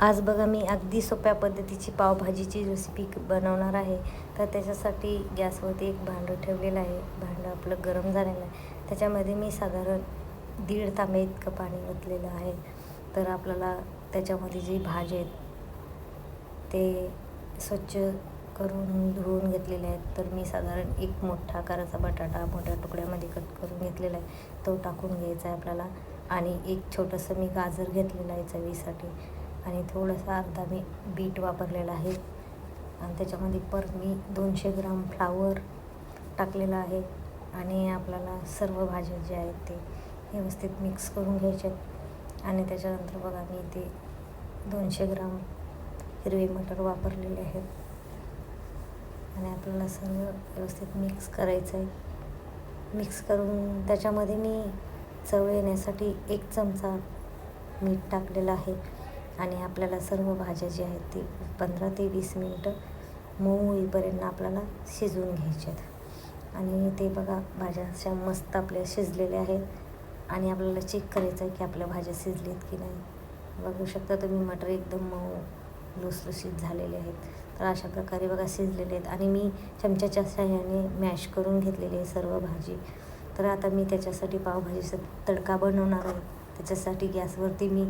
आज बघा मी अगदी सोप्या पद्धतीची पावभाजीची रेसिपी बनवणार आहे. तर त्याच्यासाठी गॅसवरती एक भांडं ठेवलेलं आहे. भांडं आपलं गरम झालेलं आहे. त्याच्यामध्ये मी साधारण दीड तांबे इतकं पाणी ओतलेलं आहे. तर आपल्याला त्याच्यामध्ये जी भाजी आहेत ते स्वच्छ करून धुवून घेतलेले आहेत. तर मी साधारण एक मोठा आकाराचा बटाटा मोठ्या तुकड्यामध्ये कट करून घेतलेला आहे. तो टाकून घ्यायचा आहे आपल्याला. आणि एक छोटंसं मी गाजर घेतलेलं आहे चवीसाठी. आणि थोडंसं अर्धा मी बीट वापरलेला आहे. आणि त्याच्यामध्ये पर मी दोनशे ग्राम फ्लावर टाकलेलं आहे आणि आपल्याला सर्व भाज्या ज्या आहेत ते व्यवस्थित मिक्स करून घ्यायच्यात आणि त्याच्यानंतर बघा मी ते दोनशे ग्राम हिरवे मटर वापरलेले आहेत. आणि आपल्याला सर्व व्यवस्थित मिक्स करायचं आहे. मिक्स करून त्याच्यामध्ये मी चव येण्यासाठी एक चमचा मीठ टाकलेलं आहे. आणि आपल्याला सर्व भाज्या ज्या आहेत ती पंधरा ते वीस मिनटं मऊ होईपर्यंत आपल्याला शिजवून घ्यायच्यात आणि ते बघा भाज्या अशा मस्त आपल्या शिजलेल्या आहेत. आणि आपल्याला चेक करायचं आहे की आपल्या भाज्या शिजलीत की नाही. बघू शकता तुम्ही मटर एकदम मऊ लुसलुशीत झालेले आहेत. तर अशा प्रकारे बघा शिजलेले आहेत. आणि मी चमच्याच्या सहाय्याने मॅश करून घेतलेली आहे सर्व भाजी. तर आता मी त्याच्यासाठी पावभाजीचा तडका बनवणार आहे. त्याच्यासाठी गॅसवरती मी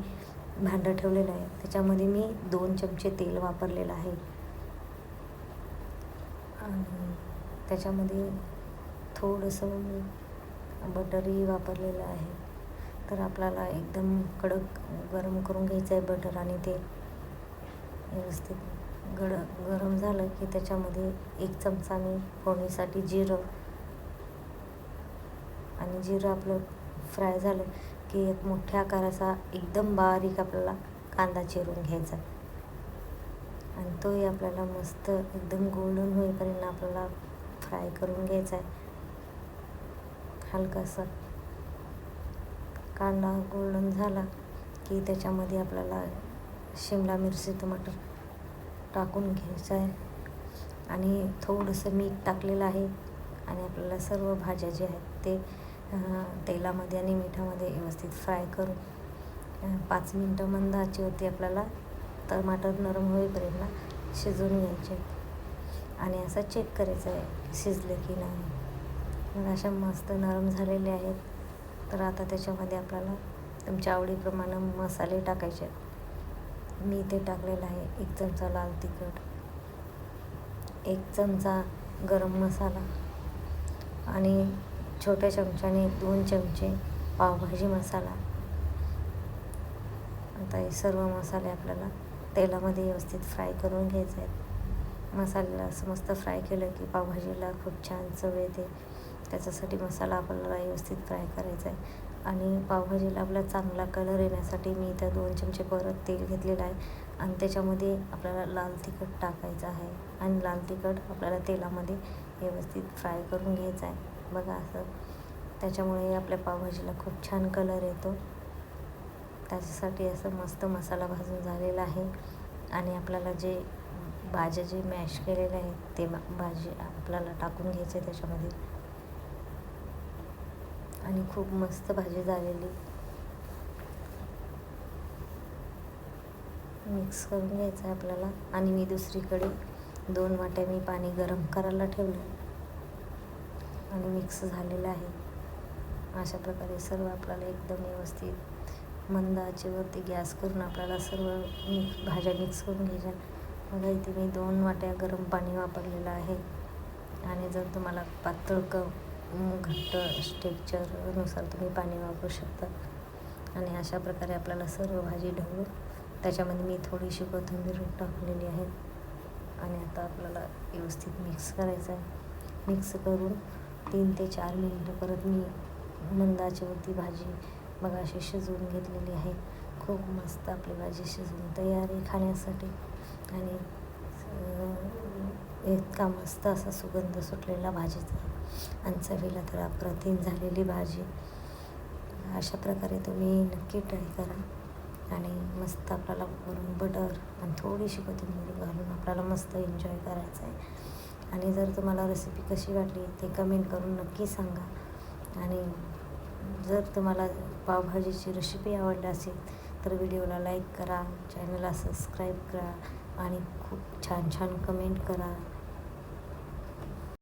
भांडं ठेवलेलं आहे त्याच्यामध्ये मी दोन चमचे तेल वापरलेलं आहे. आणि त्याच्यामध्ये थोडंसं मी बटरही वापरलेलं आहे. तर आपल्याला एकदम कडक गरम करून घ्यायचं आहे बटर आणि ते व्यवस्थित गड गरम झालं की त्याच्यामध्ये एक चमचा मी फोडणीसाठी जिरं. आणि जिरं आपलं फ्राय झालं की एक मोठ्या आकाराचा एकदम बारीक आपल्याला कांदा चिरून घ्यायचा. आणि तोही आपल्याला मस्त एकदम गोल्डन होईपर्यंत आपल्याला फ्राय करून घ्यायचा आहे. हलकासा कांदा गोल्डन झाला की त्याच्यामध्ये आपल्याला शिमला मिरची टमाटर टाकून घ्यायचं आहे. आणि थोडंसं मीठ टाकलेलं आहे. आणि आपल्याला सर्व भाज्या ज्या आहेत ते तेलामध्ये आणि मिठामध्ये व्यवस्थित फ्राय करून पाच मिनटं मंद आचेवरती आपल्याला टमाटर नरम होईपर्यंत शिजवून घ्यायचे. आणि असं चेक करायचं आहे शिजले की नाही. मग अशा मस्त नरम झालेले आहेत तर आता त्याच्यामध्ये आपल्याला तुमच्या आवडीप्रमाणे मसाले टाकायचे. मी ते टाकलेलं आहे एक चमचा लाल तिखट एक चमचा गरम मसाला आणि छोट्या चमच्याने दोन चमचे पावभाजी मसाला. आता हे सर्व मसाले आपल्याला तेलामध्ये व्यवस्थित फ्राय करून घ्यायचे आहेत. मसाल्याला असं मस्त फ्राय केलं की पावभाजीला खूप छान चव येते. त्याच्यासाठी मसाला आपल्याला व्यवस्थित फ्राय करायचा आहे. आणि पावभाजीला आपला चांगला कलर येण्यासाठी मी इथं दोन चमचे परत तेल घेतलेलं आहे. आणि त्याच्यामध्ये आपल्याला लाल तिखट टाकायचं आहे. आणि लाल तिखट आपल्याला तेलामध्ये व्यवस्थित फ्राय करून घ्यायचं आहे. बघा असं. त्याच्यामुळे आपल्या पावभाजीला खूप छान कलर येतो. त्याच्यासाठी असं मस्त मसाला भाजून झालेला आहे. आणि आपल्याला जे भाज्या जे मॅश केलेले आहेत ते भाजी आपल्याला टाकून घ्यायचे त्याच्यामध्ये. आणि खूप मस्त भाजी झालेली. मिक्स करून घ्यायचं आहे आपल्याला. आणि मी दुसरीकडे दोन वाट्या मी पाणी गरम करायला ठेवलं. आणि मिक्स झालेलं आहे. अशा प्रकारे सर्व आपल्याला एकदम व्यवस्थित मंद आचेवरती गॅस करून आपल्याला सर्व मिक्स भाज्या मिक्स करून घ्यायच्या. बघा इथे मी दोन वाट्या गरम पाणी वापरलेलं आहे. आणि जर तुम्हाला पातळ क घट्ट स्टेक्चरनुसार तुम्ही पाणी वापरू शकता. आणि अशा प्रकारे आपल्याला सर्व भाजी ढवळून त्याच्यामध्ये मी थोडीशी कोथिंबीर टाकलेली आहे. आणि आता आपल्याला व्यवस्थित मिक्स करायचं आहे. मिक्स करून तीन ते चार मिनटं परत मी मंदाची होती भाजी बघा अशी शिजवून घेतलेली आहे. खूप मस्त आपली भाजी शिजवून तयार आहे खाण्यासाठी. आणि इतका मस्त असा सुगंध सुटलेला भाजीचा. आणि चवीला तर अप्रतिम झालेली भाजी. अशा प्रकारे तुम्ही नक्की ट्राय करा. आणि मस्त आपल्याला वरून बटर आणि थोडीशी कोथिंबीर घालून आपल्याला मस्त एन्जॉय करायचं आहे. आणि जर तुम्हाला रेसिपी कशी वाटली ते कमेंट करून नक्की सांगा. आणि जर तुम्हाला पावभाजीची रेसिपी आवडली असेल तर व्हिडिओला लाईक करा चॅनलला सबस्क्राईब करा आणि खूप छान छान कमेंट करा.